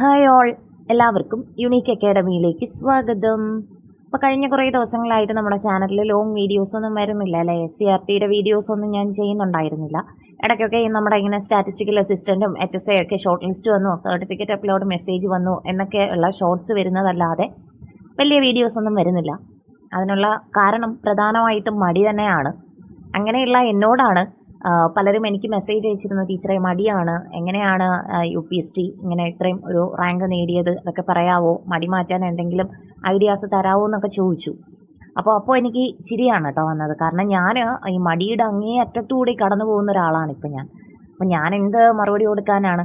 Hi all എല്ലാവർക്കും unique അക്കാഡമിയിലേക്ക് സ്വാഗതം. അപ്പോൾ കഴിഞ്ഞ കുറേ ദിവസങ്ങളായിട്ട് നമ്മുടെ ചാനലിൽ ലോങ് വീഡിയോസൊന്നും വരുന്നില്ല അല്ലേ? സി ആർ ടിയുടെ വീഡിയോസൊന്നും ഞാൻ ചെയ്യുന്നുണ്ടായിരുന്നില്ല. ഇടയ്ക്കൊക്കെ നമ്മുടെ ഇങ്ങനെ സ്റ്റാറ്റിസ്റ്റിക്കൽ അസിസ്റ്റന്റും എച്ച് എസ് എ ഒക്കെ ഷോർട്ട് ലിസ്റ്റ് വന്നു സർട്ടിഫിക്കറ്റ് അപ്ലോഡ് മെസ്സേജ് വന്നു എന്നൊക്കെ ഉള്ള ഷോർട്സ് വരുന്നതല്ലാതെ വലിയ വീഡിയോസൊന്നും വരുന്നില്ല. അതിനുള്ള കാരണം പ്രധാനമായിട്ടും മടി തന്നെയാണ്. അങ്ങനെയുള്ള എന്നോടാണ് പലരും എനിക്ക് മെസ്സേജ് അയച്ചിരുന്നു ടീച്ചറെ മടിയാണ്. എങ്ങനെയാണ് യു പി എസ് ടി? ഇങ്ങനെ ഇത്രയും ഒരു റാങ്ക് നേടിയത്? അതൊക്കെ പറയാവോ? മടി മാറ്റാൻ എന്തെങ്കിലും ഐഡിയാസ് തരാവോ? എന്നൊക്കെ ചോദിച്ചു. അപ്പോൾ അപ്പോൾ എനിക്ക് ചിരിയാണ് കേട്ടോ വന്നത്. കാരണം ഞാൻ ഈ മടിയുടെ അങ്ങേ അറ്റത്തുകൂടി കടന്നു പോകുന്ന ഒരാളാണ് ഇപ്പം ഞാൻ. അപ്പം ഞാൻ എന്ത് മറുപടി കൊടുക്കാനാണ്?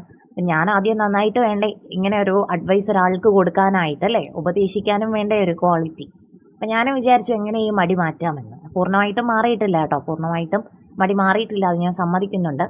ഞാൻ ആദ്യം നന്നായിട്ട് വേണ്ടേ ഇങ്ങനെ ഒരു അഡ്വൈസ് ഒരാൾക്ക് കൊടുക്കാനായിട്ട് അല്ലേ? ഉപദേശിക്കാനും വേണ്ട ഒരു ക്വാളിറ്റി അപ്പം ഞാൻ വിചാരിച്ചു എങ്ങനെ ഈ മടി മാറ്റാമെന്ന്. പൂർണമായിട്ടും മാറിയിട്ടില്ല കേട്ടോ. പൂർണമായിട്ടും മടി മാറിയിട്ടില്ല അത് ഞാൻ സമ്മതിക്കുന്നുണ്ട്.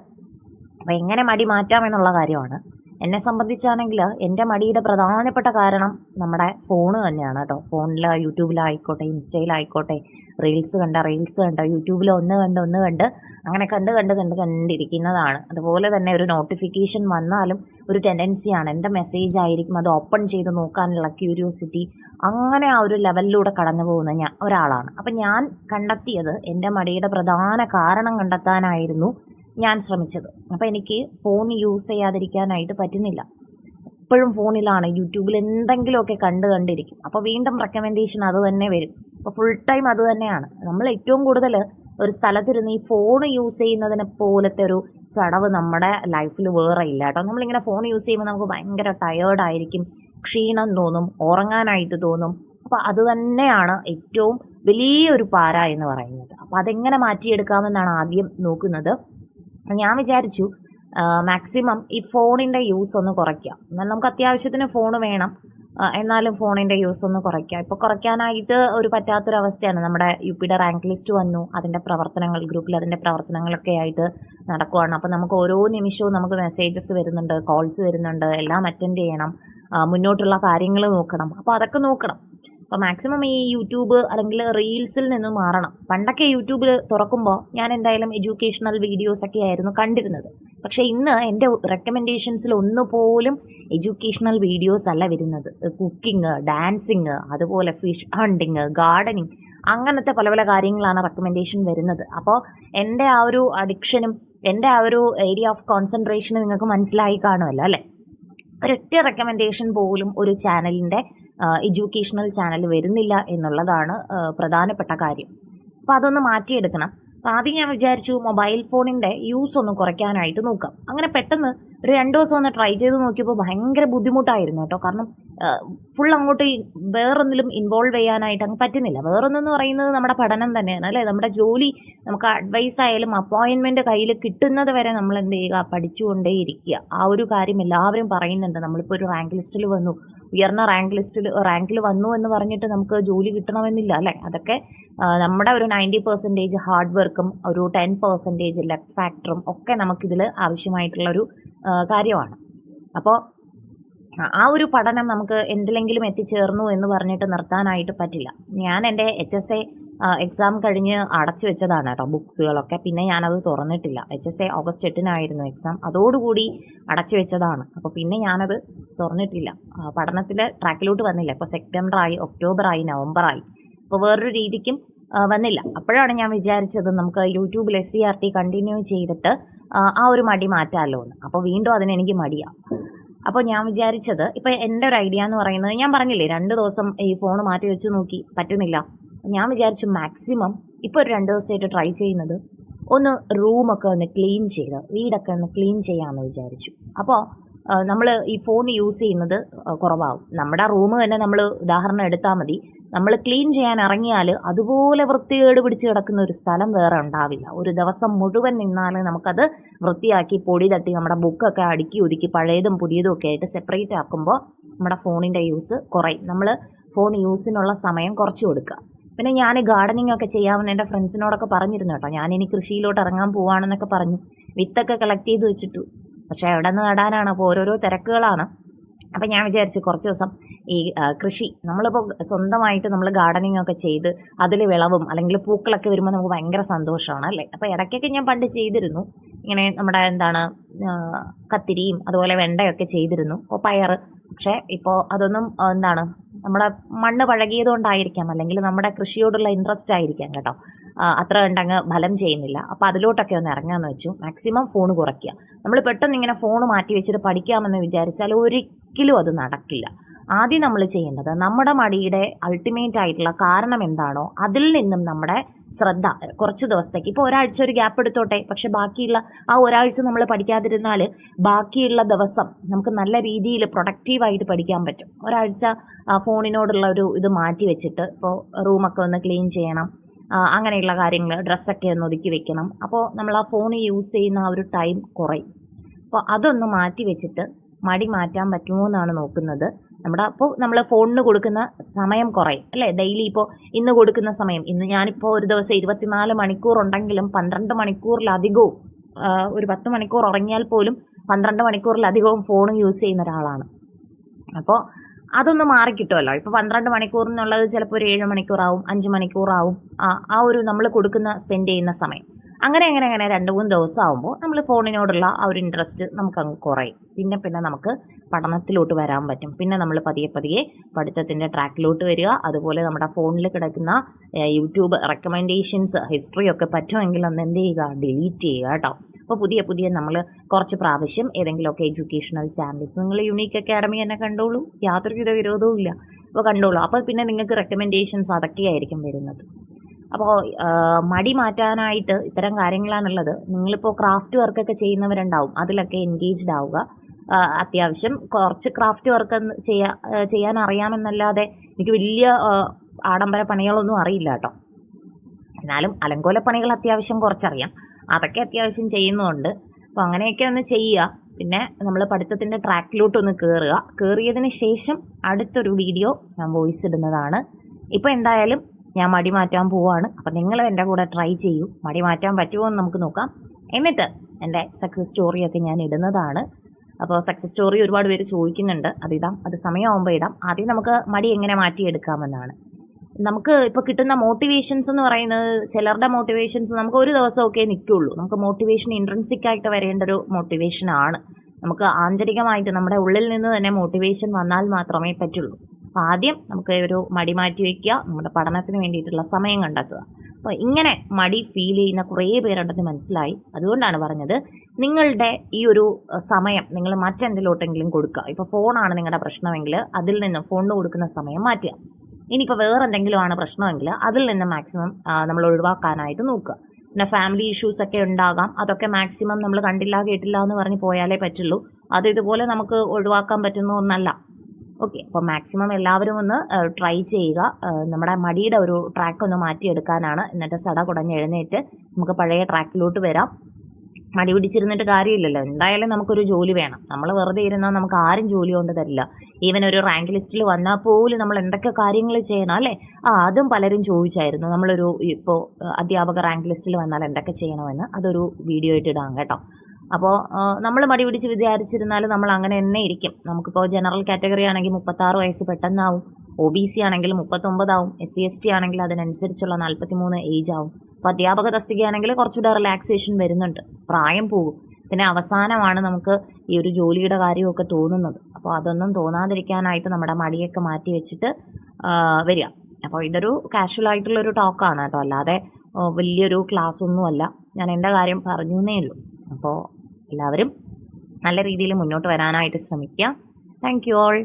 അപ്പോൾ എങ്ങനെ മടി മാറ്റാം എന്നുള്ള കാര്യമാണ്. എന്നെ സംബന്ധിച്ചാണെങ്കിൽ എന്റെ മടിയുടെ പ്രധാനപ്പെട്ട കാരണം നമ്മുടെ ഫോണ് തന്നെയാണ് കേട്ടോ. ഫോണിൽ യൂട്യൂബിലായിക്കോട്ടെ ഇൻസ്റ്റയിലായിക്കോട്ടെ റീൽസ് കണ്ട റീൽസ് കണ്ട യൂട്യൂബിൽ ഒന്ന് കണ്ട് ഒന്ന് കണ്ട് അങ്ങനെ കണ്ട് കണ്ട് കണ്ട് കണ്ടിരിക്കുന്നതാണ്. അതുപോലെ തന്നെ ഒരു നോട്ടിഫിക്കേഷൻ വന്നാലും ഒരു ടെൻഡൻസിയാണ് എന്റെ മെസ്സേജ് ആയിരിക്കും അത് ഓപ്പൺ ചെയ്ത് നോക്കാനുള്ള ക്യൂരിയോസിറ്റി അങ്ങനെ ആ ഒരു ലെവലിലൂടെ കടന്നു പോകുന്ന ഞാൻ ഒരാളാണ്. അപ്പം ഞാൻ കണ്ടെത്തിയത് എന്റെ മടിയുടെ പ്രധാന കാരണം കണ്ടെത്താനായിരുന്നു ഞാൻ ശ്രമിച്ചത്. അപ്പോൾ എനിക്ക് ഫോൺ യൂസ് ചെയ്യാതിരിക്കാനായിട്ട് പറ്റുന്നില്ല. എപ്പോഴും ഫോണിലാണ് യൂട്യൂബിൽ എന്തെങ്കിലുമൊക്കെ കണ്ട് കണ്ടിരിക്കും. അപ്പോൾ വീണ്ടും റെക്കമെൻഡേഷൻ അത് തന്നെ വരും. അപ്പോൾ ഫുൾ ടൈം അത് തന്നെയാണ്. നമ്മൾ ഏറ്റവും കൂടുതൽ ഒരു സ്ഥലത്തിരുന്ന് ഈ ഫോൺ യൂസ് ചെയ്യുന്നതിനെ പോലത്തെ ഒരു ചടവ് നമ്മുടെ ലൈഫിൽ വേറെ ഇല്ല കേട്ടോ. നമ്മളിങ്ങനെ ഫോൺ യൂസ് ചെയ്യുമ്പോൾ നമുക്ക് ഭയങ്കര ടയേർഡായിരിക്കും ക്ഷീണം തോന്നും. ഉറങ്ങാനായിട്ട് തോന്നും. അപ്പോൾ അത് തന്നെയാണ് ഏറ്റവും വലിയൊരു പാര എന്ന് പറയുന്നത്. അപ്പോൾ അതെങ്ങനെ മാറ്റിയെടുക്കാമെന്നാണ് ആദ്യം നോക്കുന്നത്. ഞാൻ വിചാരിച്ചു മാക്സിമം ഈ ഫോണിന്റെ യൂസ് ഒന്ന് കുറയ്ക്കാം. എന്നാൽ നമുക്ക് അത്യാവശ്യത്തിന് ഫോൺ വേണം. എന്നാലും ഫോണിന്റെ യൂസ് ഒന്ന് കുറയ്ക്കാം. ഇപ്പോൾ കുറയ്ക്കാനായിട്ട് ഒരു പറ്റാത്തൊരവസ്ഥയാണ്. നമ്മുടെ യു പിയുടെ റാങ്ക് ലിസ്റ്റ് വന്നു അതിന്റെ പ്രവർത്തനങ്ങൾ ഗ്രൂപ്പിൽ അതിന്റെ പ്രവർത്തനങ്ങളൊക്കെ ആയിട്ട് നടക്കുവാണ്. അപ്പോൾ നമുക്ക് ഓരോ നിമിഷവും നമുക്ക് മെസ്സേജസ് വരുന്നുണ്ട് കോൾസ് വരുന്നുണ്ട് എല്ലാം അറ്റൻഡ് ചെയ്യണം മുന്നോട്ടുള്ള കാര്യങ്ങൾ നോക്കണം. അപ്പോൾ അതൊക്കെ നോക്കണം. അപ്പോൾ മാക്സിമം ഈ യൂട്യൂബ് അല്ലെങ്കിൽ റീൽസിൽ നിന്ന് മാറണം. പണ്ടൊക്കെ യൂട്യൂബിൽ തുറക്കുമ്പോൾ ഞാൻ എന്തായാലും എഡ്യൂക്കേഷണൽ വീഡിയോസ് ഒക്കെ ആയിരുന്നു കണ്ടിരുന്നത്. പക്ഷേ ഇന്ന് എന്റെ റെക്കമെൻഡേഷൻസിൽ ഒന്നുപോലും എഡ്യൂക്കേഷണൽ വീഡിയോസ് അല്ല വരുന്നത്. കുക്കിംഗ് ഡാൻസിങ് അതുപോലെ ഫിഷ് ഹണ്ടിങ് ഗാർഡനിങ് അങ്ങനത്തെ പല പല കാര്യങ്ങളാണ് റെക്കമെൻഡേഷൻ വരുന്നത്. അപ്പോൾ എന്റെ ആ ഒരു അഡിക്ഷനും എന്റെ ആ ഒരു ഏരിയ ഓഫ് കോൺസെൻട്രേഷനും നിങ്ങൾക്ക് മനസ്സിലായി കാണുമല്ലോ അല്ലേ? ഒരൊറ്റ റെക്കമെൻഡേഷൻ പോലും ഒരു ചാനലിന്റെ എഡ്യൂക്കേഷണൽ ചാനൽ വരുന്നില്ല എന്നുള്ളതാണ് പ്രധാനപ്പെട്ട കാര്യം. അപ്പോൾ അതൊന്ന് മാറ്റിയെടുക്കണം. അപ്പോൾ ആദ്യം ഞാൻ വിചാരിച്ചു മൊബൈൽ ഫോണിന്റെ യൂസ് ഒന്ന് കുറയ്ക്കാനായിട്ട് നോക്കാം. അങ്ങനെ പെട്ടെന്ന് ഒരു രണ്ട് ദിവസം ഒന്ന് ട്രൈ ചെയ്ത് നോക്കിയപ്പോൾ ഭയങ്കര ബുദ്ധിമുട്ടായിരുന്നു കേട്ടോ. കാരണം ഫുൾ അങ്ങോട്ട് വേറെ വേറൊന്നിലും ഇൻവോൾവ് ചെയ്യാനായിട്ട് അങ്ങ് പറ്റുന്നില്ല. വേറൊന്നെന്ന് പറയുന്നത് നമ്മുടെ പഠനം തന്നെയാണ് അല്ലേ? നമ്മുടെ ജോലി നമുക്ക് അഡ്വൈസ് ആയാലും അപ്പോയിൻമെന്റ് കയ്യിൽ കിട്ടുന്നത് വരെ നമ്മൾ എന്ത് ചെയ്യുക? പഠിച്ചുകൊണ്ടേ ഇരിക്കുക ആ ഒരു കാര്യം എല്ലാവരും പറയുന്നുണ്ട്. നമ്മളിപ്പോൾ ഒരു റാങ്ക് ലിസ്റ്റിൽ വന്നു. ഉയർന്ന റാങ്ക് ലിസ്റ്റിൽ റാങ്കിൽ വന്നു എന്ന് പറഞ്ഞിട്ട് നമുക്ക് ജോലി കിട്ടണമെന്നില്ല അല്ലേ? അതൊക്കെ നമ്മുടെ ഒരു നയന്റി പെർസെന്റേജ് ഹാർഡ് വർക്കും ഒരു ടെൻ പെർസെന്റേജ് ലെഫ് ഫാക്ടറും ഒക്കെ നമുക്കിതിൽ ആവശ്യമായിട്ടുള്ള ഒരു കാര്യമാണ്. അപ്പോൾ ആ ഒരു പഠനം നമുക്ക് എന്തിലെങ്കിലും എത്തിച്ചേർന്നു എന്ന് പറഞ്ഞിട്ട് നിർത്താനായിട്ട് പറ്റില്ല. ഞാൻ എന്റെ എച്ച് എസ് എ എക്സാം കഴിഞ്ഞ് അടച്ചു വെച്ചതാണ് കേട്ടോ ബുക്സുകളൊക്കെ പിന്നെ ഞാനത് തുറന്നിട്ടില്ല. എച്ച് എസ് എ ഓഗസ്റ്റ് എട്ടിനായിരുന്നു എക്സാം അതോടുകൂടി അടച്ചു വെച്ചതാണ്. അപ്പോൾ പിന്നെ ഞാനത് തുറന്നിട്ടില്ല. പഠനത്തിൽ ട്രാക്കിലോട്ട് വന്നില്ല. ഇപ്പോൾ സെപ്റ്റംബറായി ഒക്ടോബറായി നവംബറായി അപ്പോൾ വേറൊരു രീതിക്കും വന്നില്ല. അപ്പോഴാണ് ഞാൻ വിചാരിച്ചത് നമുക്ക് യൂട്യൂബിൽ S C R T continue ചെയ്തിട്ട് ആ ഒരു മടി മാറ്റാമല്ലോ എന്ന്. അപ്പോൾ വീണ്ടും അതിനെനിക്ക് മടിയാണ് അപ്പോൾ ഞാൻ വിചാരിച്ചത് ഇപ്പോൾ എന്റെ ഒരു ഐഡിയ എന്ന് പറയുന്നത് ഞാൻ പറഞ്ഞില്ലേ രണ്ട് ദിവസം ഈ ഫോൺ മാറ്റി വെച്ച് നോക്കി പറ്റുന്നില്ല. ഞാൻ വിചാരിച്ചു മാക്സിമം ഇപ്പോൾ ഒരു രണ്ട് ദിവസമായിട്ട് ട്രൈ ചെയ്യുന്നത് ഒന്ന് റൂമൊക്കെ ഒന്ന് ക്ലീൻ ചെയ്ത് വീടൊക്കെ ഒന്ന് ക്ലീൻ ചെയ്യാമെന്ന് വിചാരിച്ചു. അപ്പോൾ നമ്മൾ ഈ ഫോൺ യൂസ് ചെയ്യുന്നത് കുറവാകും നമ്മുടെ റൂം തന്നെ നമ്മൾ ഉദാഹരണം എടുത്താൽ മതി. നമ്മൾ ക്ലീൻ ചെയ്യാൻ ഇറങ്ങിയാൽ അതുപോലെ വൃത്തികേട് പിടിച്ച് കിടക്കുന്ന ഒരു സ്ഥലം വേറെ ഉണ്ടാവില്ല. ഒരു ദിവസം മുഴുവൻ നിന്നാൽ നമുക്കത് വൃത്തിയാക്കി പൊടി തട്ടി നമ്മുടെ ബുക്കൊക്കെ അടുക്കി ഒതുക്കി പഴയതും പുതിയതും ഒക്കെ ആയിട്ട് സെപ്പറേറ്റ് ആക്കുമ്പോൾ നമ്മുടെ ഫോണിന്റെ യൂസ് കുറയും. നമ്മൾ ഫോൺ യൂസിനുള്ള സമയം കുറച്ച് കൊടുക്കുക. പിന്നെ ഞാൻ ഗാർഡനിങ് ഒക്കെ ചെയ്യാമെന്ന് എന്റെ ഫ്രണ്ട്സിനോടൊക്കെ പറഞ്ഞിരുന്നു കേട്ടോ. ഞാൻ ഇനി കൃഷിയിലോട്ട് ഇറങ്ങാൻ പോവാണെന്നൊക്കെ പറഞ്ഞു. വിത്തൊക്കെ കളക്ട് ചെയ്ത് വെച്ചിട്ടു. പക്ഷേ എവിടെ നിന്ന് നടാനാണ്? അപ്പോൾ ഓരോരോ തിരക്കുകളാണ്. അപ്പം ഞാൻ വിചാരിച്ചു കുറച്ച് ദിവസം ഈ കൃഷി നമ്മളിപ്പോൾ സ്വന്തമായിട്ട് നമ്മൾ ഗാർഡനിങ് ഒക്കെ ചെയ്ത് അതിൽ വിളവും അല്ലെങ്കിൽ പൂക്കളൊക്കെ വരുമ്പോൾ നമുക്ക് ഭയങ്കര സന്തോഷമാണ് അല്ലേ? അപ്പോൾ ഇടയ്ക്കൊക്കെ ഞാൻ പണ്ട് ചെയ്തിരുന്നു. ഇങ്ങനെ നമ്മുടെ എന്താണ് കത്തിരിയും അതുപോലെ വെണ്ടയൊക്കെ ചെയ്തിരുന്നു. അപ്പോൾ പയർ പക്ഷേ ഇപ്പോൾ അതൊന്നും എന്താണ് നമ്മുടെ മണ്ണ് പഴകിയത് കൊണ്ടായിരിക്കാം അല്ലെങ്കിൽ നമ്മുടെ കൃഷിയോടുള്ള ഇൻട്രസ്റ്റ് ആയിരിക്കാം കേട്ടോ. അത്ര കണ്ടങ്ങ് ഫലം ചെയ്യുന്നില്ല. അപ്പം അതിലോട്ടൊക്കെ ഒന്ന് ഇറങ്ങാമെന്ന് വെച്ചു. മാക്സിമം ഫോൺ കുറയ്ക്കുക നമ്മൾ പെട്ടെന്ന് ഇങ്ങനെ ഫോൺ മാറ്റി വെച്ചിട്ട് പഠിക്കാമെന്ന് വിചാരിച്ചാൽ ഒരിക്കലും അത് നടക്കില്ല. ആദ്യം നമ്മൾ ചെയ്യേണ്ടത് നമ്മുടെ മടിയുടെ അൾട്ടിമേറ്റ് ആയിട്ടുള്ള കാരണം എന്താണോ അതിൽ നിന്നും നമ്മുടെ ശ്രദ്ധ കുറച്ച് ദിവസത്തേക്ക്. ഇപ്പോൾ ഒരാഴ്ച ഒരു ഗ്യാപ്പ് എടുത്തോട്ടെ പക്ഷെ ബാക്കിയുള്ള ആ ഒരാഴ്ച നമ്മൾ പഠിക്കാതിരുന്നാൽ ബാക്കിയുള്ള ദിവസം നമുക്ക് നല്ല രീതിയിൽ പ്രൊഡക്റ്റീവായിട്ട് പഠിക്കാൻ പറ്റും. ഒരാഴ്ച ഫോണിനോടുള്ള ഒരു ഇത് മാറ്റി വെച്ചിട്ട് ഇപ്പോൾ റൂമൊക്കെ ഒന്ന് ക്ലീൻ ചെയ്യണം. അങ്ങനെയുള്ള കാര്യങ്ങൾ ഡ്രസ്സൊക്കെ ഒന്ന് ഒതുക്കി വെക്കണം. അപ്പോൾ നമ്മൾ ആ ഫോൺ യൂസ് ചെയ്യുന്ന ആ ഒരു ടൈം കുറയും. അപ്പോൾ അതൊന്ന് മാറ്റി വെച്ചിട്ട് മടി മാറ്റാൻ പറ്റുമോ എന്നാണ് നോക്കുന്നത്. നമ്മുടെ അപ്പോൾ നമ്മൾ ഫോണിന് കൊടുക്കുന്ന സമയം കുറയും. അല്ലേ? ഡെയിലി ഇപ്പോൾ ഇന്ന് കൊടുക്കുന്ന സമയം. ഇന്ന് ഞാനിപ്പോൾ ഒരു ദിവസം ഇരുപത്തിനാല് മണിക്കൂർ ഉണ്ടെങ്കിലും പന്ത്രണ്ട് മണിക്കൂറിലധികവും ഒരു പത്ത് മണിക്കൂർ ഉറങ്ങിയാൽ പോലും പന്ത്രണ്ട് മണിക്കൂറിലധികവും ഫോൺ യൂസ് ചെയ്യുന്ന ഒരാളാണ്. അപ്പോൾ അതൊന്ന് മാറിക്കിട്ടുമല്ലോ ഇപ്പോൾ പന്ത്രണ്ട് മണിക്കൂറിനുള്ളത് ചിലപ്പോൾ ഒരു ഏഴ് മണിക്കൂറാവും അഞ്ച് മണിക്കൂറാവും ആ ഒരു നമ്മൾ കൊടുക്കുന്ന സ്പെൻഡ് ചെയ്യുന്ന സമയം. അങ്ങനെ അങ്ങനെ അങ്ങനെ രണ്ട് മൂന്ന് ദിവസം ആകുമ്പോൾ നമ്മൾ ഫോണിനോടുള്ള ആ ഒരു ഇൻട്രസ്റ്റ് നമുക്കങ്ങ് കുറയും. പിന്നെ പിന്നെ നമുക്ക് പഠനത്തിലോട്ട് വരാൻ പറ്റും. പിന്നെ നമ്മൾ പതിയെ പതിയെ പഠിത്തത്തിന്റെ ട്രാക്കിലോട്ട് വരിക. അതുപോലെ നമ്മുടെ ഫോണിൽ കിടക്കുന്ന യൂട്യൂബ് റെക്കമെൻഡേഷൻസ് ഹിസ്റ്ററി ഒക്കെ പറ്റുമെങ്കിൽ ഒന്ന് എന്ത് ചെയ്യുക? ഡിലീറ്റ് ചെയ്യുക കേട്ടോ അപ്പോൾ പുതിയ പുതിയ നമ്മൾ കുറച്ച് പ്രാവശ്യം ഏതെങ്കിലുമൊക്കെ എഡ്യൂക്കേഷണൽ ചാനൽസ് നിങ്ങൾ യുണീക്ക് അക്കാഡമി തന്നെ കണ്ടോളൂ. യാതൊരുവിധ വിരോധവും ഇല്ല അപ്പോൾ കണ്ടോളൂ. അപ്പോൾ പിന്നെ നിങ്ങൾക്ക് റെക്കമെൻഡേഷൻസ് അതൊക്കെയായിരിക്കും വരുന്നത്. അപ്പോൾ മടി മാറ്റാനായിട്ട് ഇത്തരം കാര്യങ്ങളാണുള്ളത്. നിങ്ങളിപ്പോൾ ക്രാഫ്റ്റ് വർക്കൊക്കെ ചെയ്യുന്നവരുണ്ടാവും. അതിലൊക്കെ എൻഗേജ്ഡ് ആവുക. അത്യാവശ്യം കുറച്ച് ക്രാഫ്റ്റ് വർക്ക് ചെയ്യാ ചെയ്യാൻ അറിയാമെന്നല്ലാതെ എനിക്ക് വലിയ ആഡംബര പണികളൊന്നും അറിയില്ല കേട്ടോ. എന്നാലും അലങ്കോല പണികൾ അത്യാവശ്യം കുറച്ചറിയാം. അതൊക്കെ അത്യാവശ്യം ചെയ്യുന്നുണ്ട്. അപ്പോൾ അങ്ങനെയൊക്കെ ഒന്ന് ചെയ്യുക. പിന്നെ നമ്മൾ പഠിത്തത്തിന്റെ ട്രാക്കിലോട്ട് ഒന്ന് കയറുക കയറിയതിന് ശേഷം അടുത്തൊരു വീഡിയോ ഞാൻ വോയിസ് ഇടുന്നതാണ്. ഇപ്പോൾ എന്തായാലും ഞാൻ മടി മാറ്റാൻ പോവാണ്. അപ്പം നിങ്ങൾ എന്റെ കൂടെ ട്രൈ ചെയ്യൂ. മടി മാറ്റാൻ പറ്റുമോ എന്ന് നമുക്ക് നോക്കാം. എന്നിട്ട് എന്റെ സക്സസ് സ്റ്റോറിയൊക്കെ ഞാൻ ഇടുന്നതാണ്. അപ്പോൾ സക്സസ് സ്റ്റോറി ഒരുപാട് പേര് ചോദിക്കുന്നുണ്ട്. അതിടാം അത് സമയമാകുമ്പോൾ ഇടാം. ആദ്യം നമുക്ക് മടി എങ്ങനെ മാറ്റിയെടുക്കാമെന്നാണ്. നമുക്ക് ഇപ്പോൾ കിട്ടുന്ന മോട്ടിവേഷൻസ് എന്ന് പറയുന്നത് ചിലരുടെ മോട്ടിവേഷൻസ് നമുക്ക് ഒരു ദിവസമൊക്കെ നിൽക്കുള്ളൂ. നമുക്ക് മോട്ടിവേഷൻ ഇൻട്രൻസിക് ആയിട്ട് വരേണ്ട ഒരു മോട്ടിവേഷനാണ് നമുക്ക് ആന്തരികമായിട്ട് നമ്മുടെ ഉള്ളിൽ നിന്ന് തന്നെ മോട്ടിവേഷൻ വന്നാൽ മാത്രമേ പറ്റുള്ളൂ. ആദ്യം നമുക്ക് ഒരു മടി മാറ്റി വയ്ക്കുക നമ്മുടെ പഠനത്തിന് വേണ്ടിയിട്ടുള്ള സമയം കണ്ടെത്തുക. അപ്പോൾ ഇങ്ങനെ മടി ഫീൽ ചെയ്യുന്ന കുറേ പേരുണ്ടെന്ന് മനസ്സിലായി. അതുകൊണ്ടാണ് പറഞ്ഞത് നിങ്ങളുടെ ഈ ഒരു സമയം നിങ്ങൾ മറ്റെന്തിലോട്ടെങ്കിലും കൊടുക്കുക. ഇപ്പോൾ ഫോണാണ് നിങ്ങളുടെ പ്രശ്നമെങ്കിൽ അതിൽ നിന്ന് ഫോണിന് കൊടുക്കുന്ന സമയം മാറ്റുക. ഇനിയിപ്പോൾ വേറെ എന്തെങ്കിലും ആണ് പ്രശ്നമെങ്കിൽ അതിൽ നിന്ന് മാക്സിമം നമ്മൾ ഒഴിവാക്കാനായിട്ട് നോക്കുക. പിന്നെ ഫാമിലി ഇഷ്യൂസ് ഒക്കെ ഉണ്ടാകാം. അതൊക്കെ മാക്സിമം നമ്മൾ കണ്ടില്ല കേട്ടില്ല എന്ന് പറഞ്ഞ് പോയാലേ പറ്റുള്ളൂ. അത് ഇതുപോലെ നമുക്ക് ഒഴിവാക്കാൻ പറ്റുന്ന ഒന്നല്ല. ഓക്കെ അപ്പോൾ മാക്സിമം എല്ലാവരും ഒന്ന് ട്രൈ ചെയ്യുക. നമ്മുടെ മടിയുടെ ഒരു ട്രാക്ക് ഒന്ന് മാറ്റിയെടുക്കാനാണ്. എന്നിട്ട് സട കുടഞ്ഞ് എഴുന്നേറ്റ് നമുക്ക് പഴയ ട്രാക്കിലോട്ട് വരാം. മടി പിടിച്ചിരുന്നിട്ട് കാര്യമില്ലല്ലോ. എന്തായാലും നമുക്കൊരു ജോലി വേണം. നമ്മൾ വെറുതെ ഇരുന്നാൽ നമുക്ക് ആരും ജോലി കൊണ്ട് തരില്ല. ഈവൻ ഒരു റാങ്ക് ലിസ്റ്റിൽ വന്നാൽ പോലും നമ്മൾ എന്തൊക്കെ കാര്യങ്ങൾ ചെയ്യണം അല്ലേ? ആ അതും പലരും ചോദിച്ചായിരുന്നു. നമ്മളൊരു ഇപ്പോൾ അധ്യാപക റാങ്ക് ലിസ്റ്റിൽ വന്നാൽ എന്തൊക്കെ ചെയ്യണമെന്ന്. അതൊരു വീഡിയോ ആയിട്ട് ഇടാം കേട്ടോ. അപ്പോൾ നമ്മൾ മടി പിടിച്ച് വിചാരിച്ചിരുന്നാൽ നമ്മൾ അങ്ങനെ തന്നെ ഇരിക്കും. നമുക്കിപ്പോൾ ജനറൽ കാറ്റഗറി ആണെങ്കിൽ മുപ്പത്താറ് വയസ്സ് പെട്ടെന്നാവും. ഒ ബി സി ആണെങ്കിൽ മുപ്പത്തൊമ്പതാവും. എസ് സി എസ് ടി ആണെങ്കിൽ അതിനനുസരിച്ചുള്ള നാൽപ്പത്തി മൂന്ന് ഏജ് ആവും. അപ്പോൾ അധ്യാപക തസ്തികയാണെങ്കിൽ കുറച്ചുകൂടെ റിലാക്സേഷൻ വരുന്നുണ്ട്. പ്രായം പോകും. പിന്നെ അവസാനമാണ് നമുക്ക് ഈ ഒരു ജോലിയുടെ കാര്യമൊക്കെ തോന്നുന്നത്. അപ്പോൾ അതൊന്നും തോന്നാതിരിക്കാനായിട്ട് നമ്മുടെ മടിയൊക്കെ മാറ്റി വെച്ചിട്ട് വരിക. അപ്പോൾ ഇതൊരു കാഷ്വൽ ആയിട്ടുള്ളൊരു ടോക്കാണ് കേട്ടോ. അല്ലാതെ വലിയൊരു ക്ലാസ് ഒന്നുമല്ല. ഞാൻ എന്റെ കാര്യം പറഞ്ഞു എന്നേ ഉള്ളൂ. അപ്പോൾ എല്ലാവരും നല്ല രീതിയിൽ മുന്നോട്ട് വരാനായിട്ട് ശ്രമിക്കുക. Thank you all